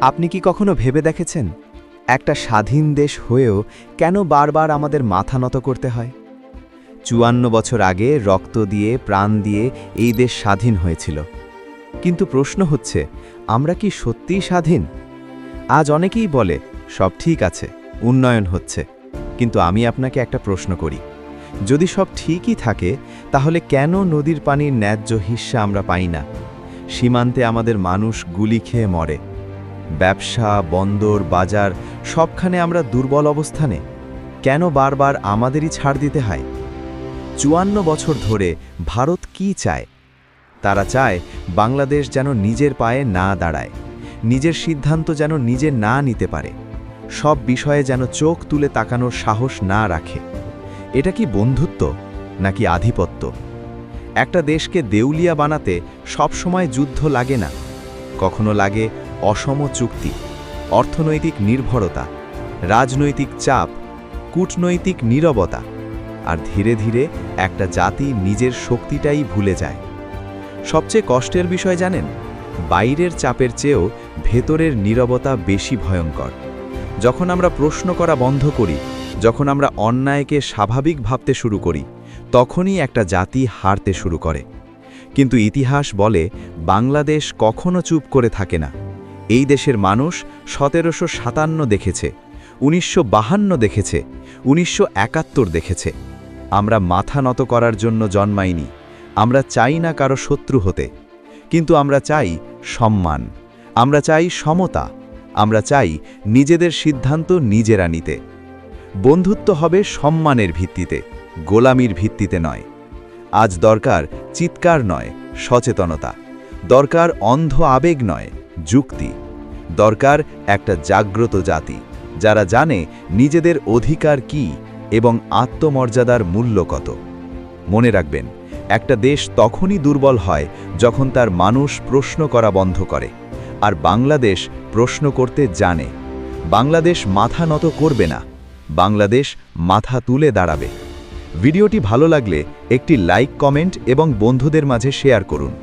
আপনি কি কখনো ভেবে দেখেছেন, একটা স্বাধীন দেশ হয়েও কেন বারবার আমাদের মাথা নত করতে হয়? চুয়ান্ন বছর আগে রক্ত দিয়ে, প্রাণ দিয়ে এই দেশ স্বাধীন হয়েছিল। কিন্তু প্রশ্ন হচ্ছে, আমরা কি সত্যিই স্বাধীন? আজ অনেকেই বলে, সব ঠিক আছে, উন্নয়ন হচ্ছে। কিন্তু আমি আপনাকে একটা প্রশ্ন করি, যদি সব ঠিকই থাকে, তাহলে কেন নদীর পানির ন্যায্য হিস্সা আমরা পাই না? সীমান্তে আমাদের মানুষ গুলি খেয়ে মরে। ব্যবসা, বন্দর, বাজার, সবখানে আমরা দুর্বল অবস্থানে। কেন বারবার আমাদেরই ছাড় দিতে হয়? চুয়ান্ন বছর ধরে ভারত কি চায়? তারা চায় বাংলাদেশ যেন নিজের পায়ে না দাঁড়ায়, নিজের সিদ্ধান্ত যেন নিজে না নিতে পারে, সব বিষয়ে যেন চোখ তুলে তাকানোর সাহস না রাখে। এটা কি বন্ধুত্ব নাকি আধিপত্য? একটা দেশকে দেউলিয়া বানাতে সবসময় যুদ্ধ লাগে না, কখনো লাগে অসম চুক্তি, অর্থনৈতিক নির্ভরতা, রাজনৈতিক চাপ, কূটনৈতিক নীরবতা, আর ধীরে ধীরে একটা জাতি নিজের শক্তিটাই ভুলে যায়। সবচেয়ে কষ্টের বিষয় জানেন, বাইরের চাপের চেয়েও ভেতরের নীরবতা বেশি ভয়ঙ্কর। যখন আমরা প্রশ্ন করা বন্ধ করি, যখন আমরা অন্যায়কে স্বাভাবিক ভাবতে শুরু করি, তখনই একটা জাতি হারতে শুরু করে। কিন্তু ইতিহাস বলে, বাংলাদেশ কখনো চুপ করে থাকে না। এই দেশের মানুষ সতেরোশো সাতান্ন দেখেছে, উনিশশো বাহান্ন দেখেছে, উনিশশো একাত্তর দেখেছে। আমরা মাথা নত করার জন্য জন্মাইনি, আমরা চাই না কারও শত্রু হতে, কিন্তু আমরা চাই সম্মান, আমরা চাই সমতা, আমরা চাই নিজেদের সিদ্ধান্ত নিজেরা নিতে। বন্ধুত্ব হবে সম্মানের ভিত্তিতে, গোলামির ভিত্তিতে নয়। আজ দরকার চিৎকার নয়, সচেতনতা। দরকার অন্ধ আবেগ নয়, যুক্তি। দরকার একটা জাগ্রত জাতি, যারা জানে নিজেদের অধিকার কি এবং আত্মমর্যাদার মূল্য কত। মনে রাখবেন, একটা দেশ তখনই দুর্বল হয় যখন তার মানুষ প্রশ্ন করা বন্ধ করে, আর বাংলাদেশ প্রশ্ন করতে জানে। বাংলাদেশ মাথা নত করবে না, বাংলাদেশ মাথা তুলে দাঁড়াবে। ভিডিওটি ভালো লাগলে একটি লাইক, কমেন্ট এবং বন্ধুদের মাঝে শেয়ার করুন।